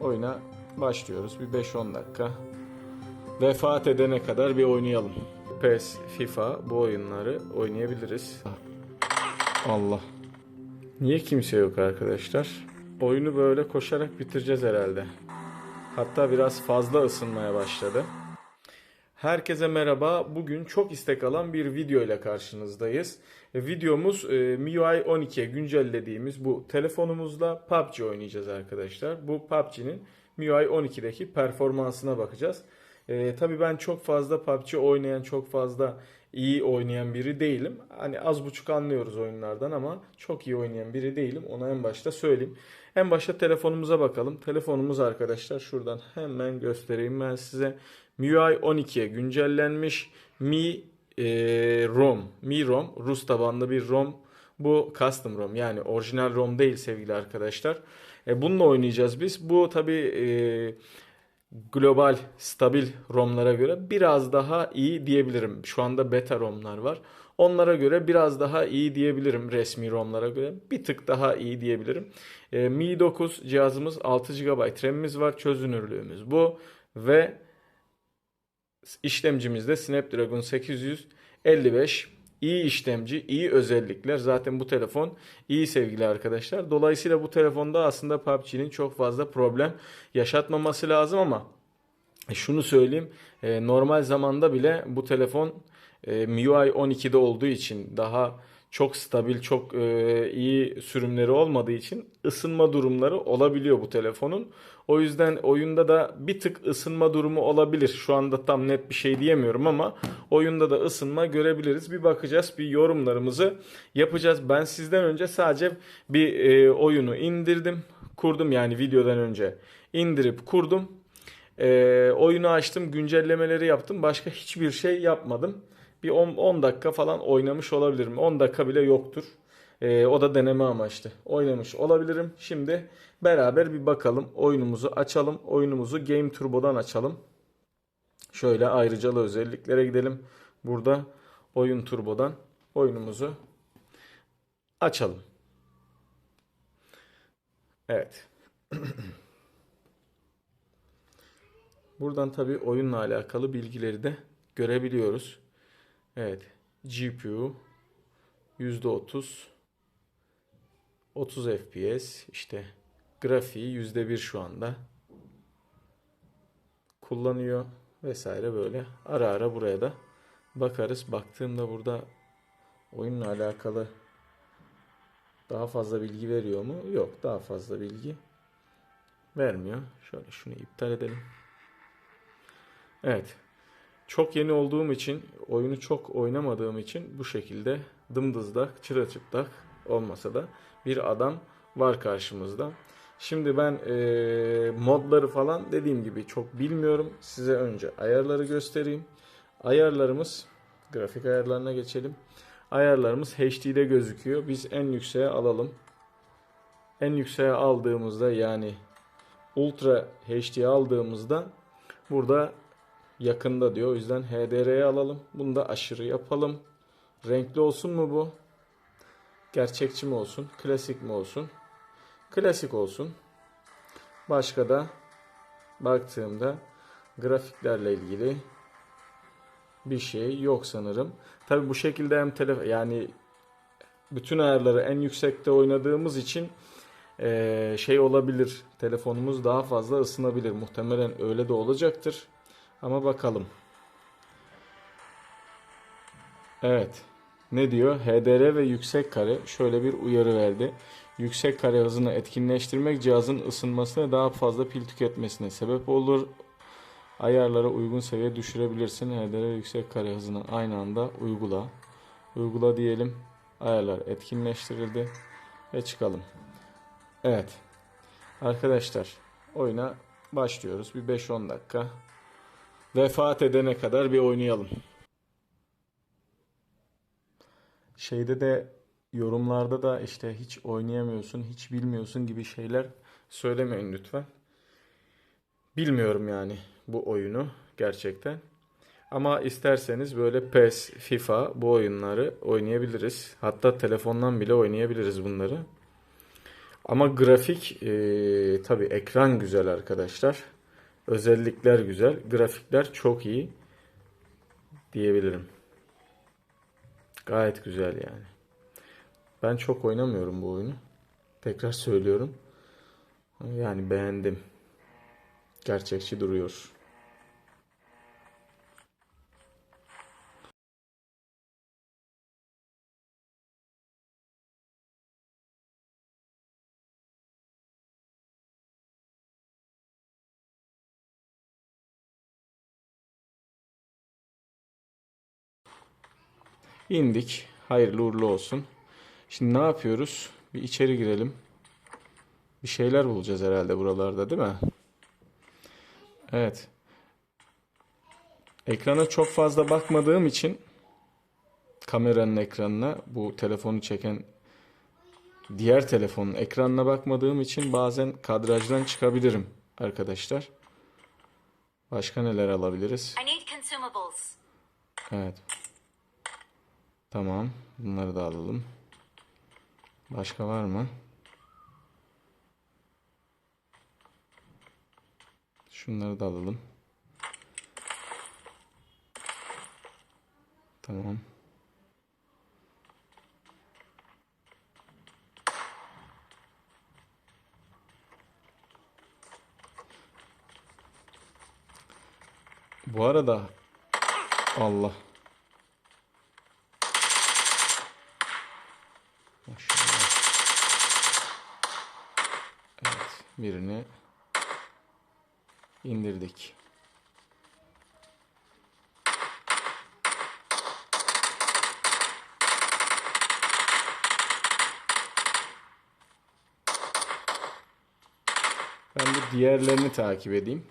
oyuna başlıyoruz. Bir 5-10 dakika. Vefat edene kadar bir oynayalım. PES, FIFA bu oyunları oynayabiliriz. Allah. Niye kimse yok arkadaşlar? Oyunu böyle koşarak bitireceğiz herhalde. Hatta biraz fazla ısınmaya başladı. Herkese merhaba. Bugün çok istek alan bir video ile karşınızdayız. E, Videomuz e, MIUI 12'ye güncellediğimiz bu telefonumuzla PUBG oynayacağız arkadaşlar. Bu PUBG'nin MIUI 12'deki performansına bakacağız. E, tabii ben çok fazla PUBG oynayan, çok fazla iyi oynayan biri değilim. Hani az buçuk anlıyoruz oyunlardan ama çok iyi oynayan biri değilim. Ona en başta söyleyeyim. En başta telefonumuza bakalım. Telefonumuz arkadaşlar şuradan hemen göstereyim ben size. MIUI 12'ye güncellenmiş Mi e, ROM. Mi ROM Rus tabanlı bir ROM. Bu custom ROM yani orijinal ROM değil sevgili arkadaşlar. E, bununla oynayacağız biz. Bu tabi e, global stabil ROM'lara göre biraz daha iyi diyebilirim. Şu anda beta ROM'lar var. Onlara göre biraz daha iyi diyebilirim resmi ROM'lara göre. Bir tık daha iyi diyebilirim. E, Mi 9 cihazımız 6 GB RAM'imiz var. Çözünürlüğümüz bu. Ve işlemcimizde Snapdragon 855 iyi işlemci, iyi özellikler. Zaten bu telefon iyi sevgili arkadaşlar. Dolayısıyla bu telefonda aslında PUBG'nin çok fazla problem yaşatmaması lazım ama e, şunu söyleyeyim. e, Normal zamanda bile bu telefon e, MIUI 12'de olduğu için daha çok stabil, çok e, iyi sürümleri olmadığı için ısınma durumları olabiliyor bu telefonun. O yüzden oyunda da bir tık ısınma durumu olabilir. Şu anda tam net bir şey diyemiyorum ama oyunda da ısınma görebiliriz. Bir bakacağız, bir yorumlarımızı yapacağız. Ben sizden önce sadece bir e, oyunu indirdim, kurdum yani videodan önce indirip kurdum. E, oyunu açtım, güncellemeleri yaptım. Başka hiçbir şey yapmadım. Bir 10, 10 dakika falan oynamış olabilirim. 10 dakika bile yoktur. Ee, o da deneme amaçlı. Oynamış olabilirim. Şimdi beraber bir bakalım. Oyunumuzu açalım. Oyunumuzu Game Turbo'dan açalım. Şöyle ayrıcalı özelliklere gidelim. Burada Oyun Turbo'dan oyunumuzu açalım. Evet. Buradan tabii oyunla alakalı bilgileri de görebiliyoruz. Evet. GPU %30 30 FPS işte grafiği %1 şu anda kullanıyor vesaire böyle ara ara buraya da bakarız. Baktığımda burada oyunla alakalı daha fazla bilgi veriyor mu? Yok, daha fazla bilgi vermiyor. Şöyle şunu iptal edelim. Evet. Çok yeni olduğum için, oyunu çok oynamadığım için bu şekilde dımdızlak, çırılçıplak olmasa da bir adam var karşımızda. Şimdi ben eee, modları falan dediğim gibi çok bilmiyorum. Size önce ayarları göstereyim. Ayarlarımız, grafik ayarlarına geçelim. Ayarlarımız HD'de gözüküyor. Biz en yükseğe alalım. En yükseğe aldığımızda yani Ultra HD aldığımızda burada yakında diyor. O yüzden HDR'ye alalım. Bunu da aşırı yapalım. Renkli olsun mu bu? Gerçekçi mi olsun? Klasik mi olsun? Klasik olsun. Başka da baktığımda grafiklerle ilgili bir şey yok sanırım. Tabi bu şekilde hem telefon yani bütün ayarları en yüksekte oynadığımız için şey olabilir. Telefonumuz daha fazla ısınabilir. Muhtemelen öyle de olacaktır. Ama bakalım. Evet. Ne diyor? HDR ve yüksek kare şöyle bir uyarı verdi. Yüksek kare hızını etkinleştirmek cihazın ısınmasına daha fazla pil tüketmesine sebep olur. Ayarlara uygun seviye düşürebilirsin. HDR yüksek kare hızını aynı anda uygula. Uygula diyelim. Ayarlar etkinleştirildi. Ve çıkalım. Evet. Arkadaşlar oyuna başlıyoruz. Bir 5-10 dakika. Vefat edene kadar bir oynayalım. Şeyde de yorumlarda da işte hiç oynayamıyorsun, hiç bilmiyorsun gibi şeyler söylemeyin lütfen. Bilmiyorum yani bu oyunu gerçekten. Ama isterseniz böyle PES, FIFA bu oyunları oynayabiliriz. Hatta telefondan bile oynayabiliriz bunları. Ama grafik e, tabii ekran güzel arkadaşlar. Özellikler güzel. Grafikler çok iyi diyebilirim. Gayet güzel yani. Ben çok oynamıyorum bu oyunu. Tekrar söylüyorum. Yani beğendim. Gerçekçi duruyor. İndik. Hayırlı uğurlu olsun. Şimdi ne yapıyoruz? Bir içeri girelim. Bir şeyler bulacağız herhalde buralarda değil mi? Evet. Ekrana çok fazla bakmadığım için kameranın ekranına bu telefonu çeken diğer telefonun ekranına bakmadığım için bazen kadrajdan çıkabilirim arkadaşlar. Başka neler alabiliriz? Evet. Tamam. Bunları da alalım. Başka var mı? Şunları da alalım. Tamam. Bu arada Allah. Evet, birini indirdik. Ben de diğerlerini takip edeyim.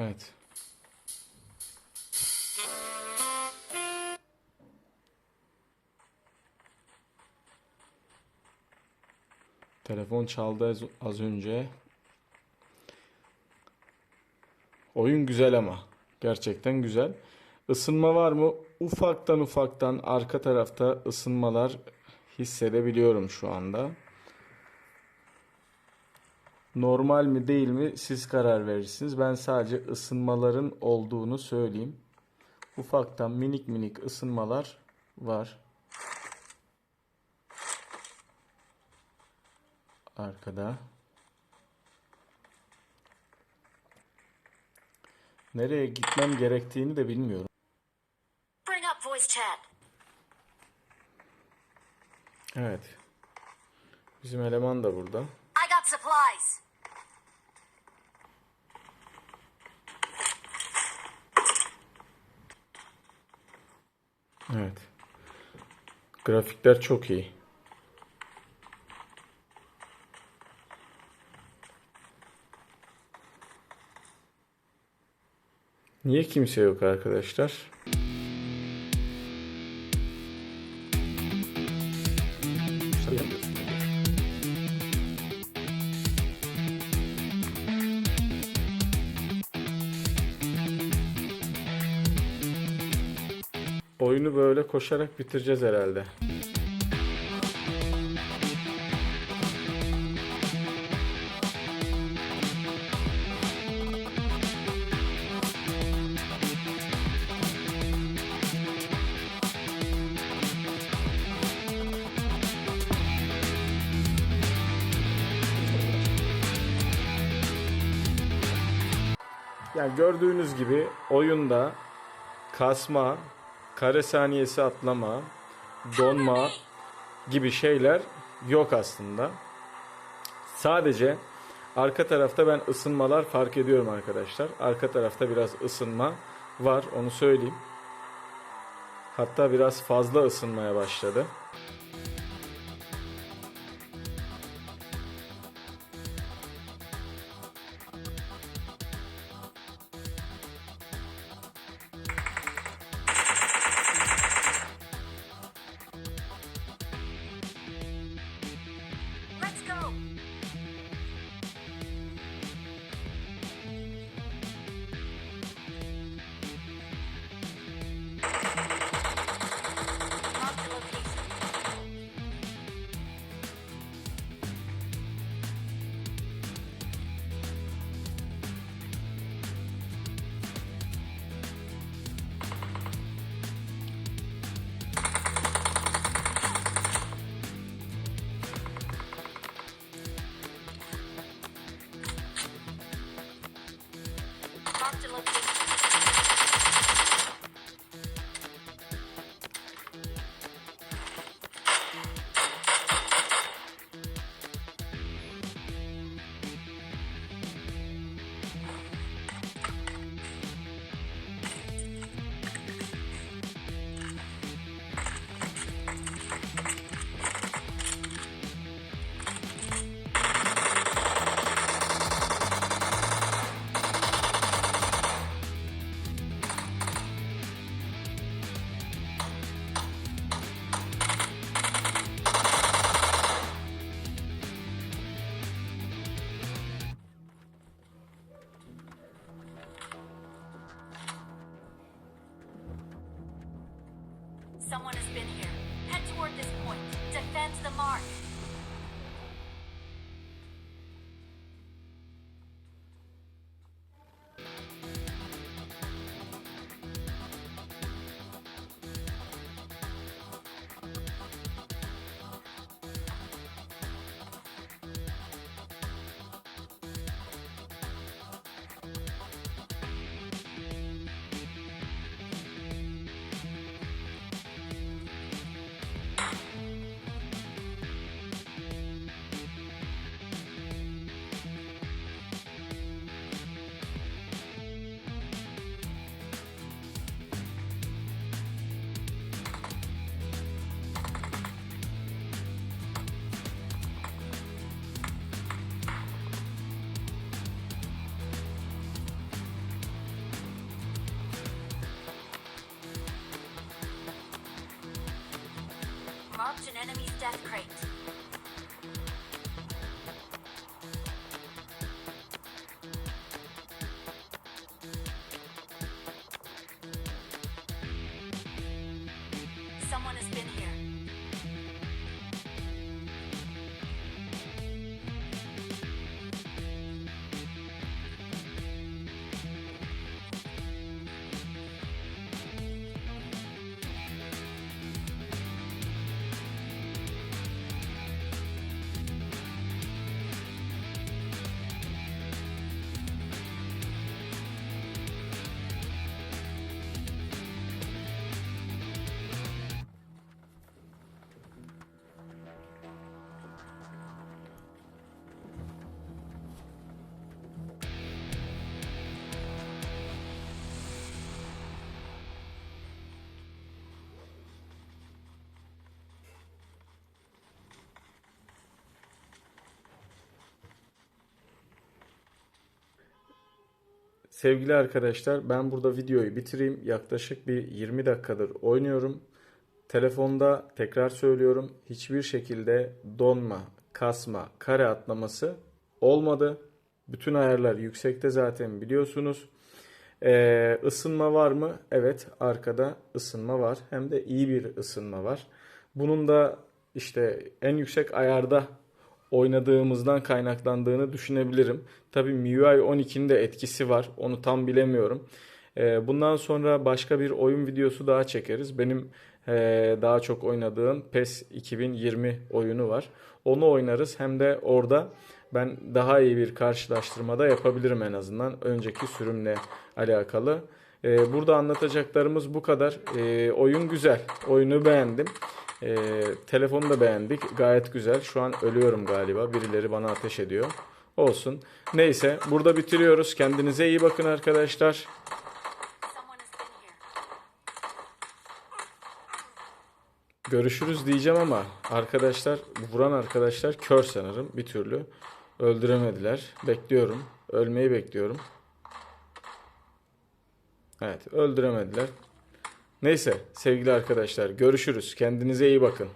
Evet. Telefon çaldı az, önce. Oyun güzel ama. Gerçekten güzel. Isınma var mı? Ufaktan ufaktan arka tarafta ısınmalar hissedebiliyorum şu anda. Normal mi değil mi siz karar verirsiniz. Ben sadece ısınmaların olduğunu söyleyeyim. Ufaktan minik minik ısınmalar var. Arkada. Nereye gitmem gerektiğini de bilmiyorum. Bring up voice chat. Evet. Bizim eleman da burada. Grafikler çok iyi. Niye kimse yok arkadaşlar? Koşarak bitireceğiz herhalde. Yani gördüğünüz gibi oyunda kasma, kare saniyesi atlama, donma gibi şeyler yok aslında. Sadece arka tarafta ben ısınmalar fark ediyorum arkadaşlar. Arka tarafta biraz ısınma var onu söyleyeyim. Hatta biraz fazla ısınmaya başladı. Marked a location. Someone has been here. Head toward this point. Defend the mark. Marked an enemy's death crate. Sevgili arkadaşlar ben burada videoyu bitireyim. Yaklaşık bir 20 dakikadır oynuyorum. Telefonda tekrar söylüyorum hiçbir şekilde donma, kasma, kare atlaması olmadı. Bütün ayarlar yüksekte zaten biliyorsunuz. Ee, ısınma var mı? Evet arkada ısınma var. Hem de iyi bir ısınma var. Bunun da işte en yüksek ayarda oynadığımızdan kaynaklandığını düşünebilirim. Tabii MIUI 12'nin de etkisi var. Onu tam bilemiyorum. Ee, bundan sonra başka bir oyun videosu daha çekeriz. Benim ee, daha çok oynadığım PES 2020 oyunu var. Onu oynarız. Hem de orada ben daha iyi bir karşılaştırmada yapabilirim en azından önceki sürümle alakalı. Ee, burada anlatacaklarımız bu kadar. Ee, oyun güzel. Oyunu beğendim. Ee, telefonu da beğendik. Gayet güzel. Şu an ölüyorum galiba. Birileri bana ateş ediyor. Olsun. Neyse burada bitiriyoruz. Kendinize iyi bakın arkadaşlar. Görüşürüz diyeceğim ama arkadaşlar vuran arkadaşlar kör sanırım bir türlü öldüremediler. Bekliyorum. Ölmeyi bekliyorum. Evet öldüremediler. Neyse sevgili arkadaşlar görüşürüz. Kendinize iyi bakın.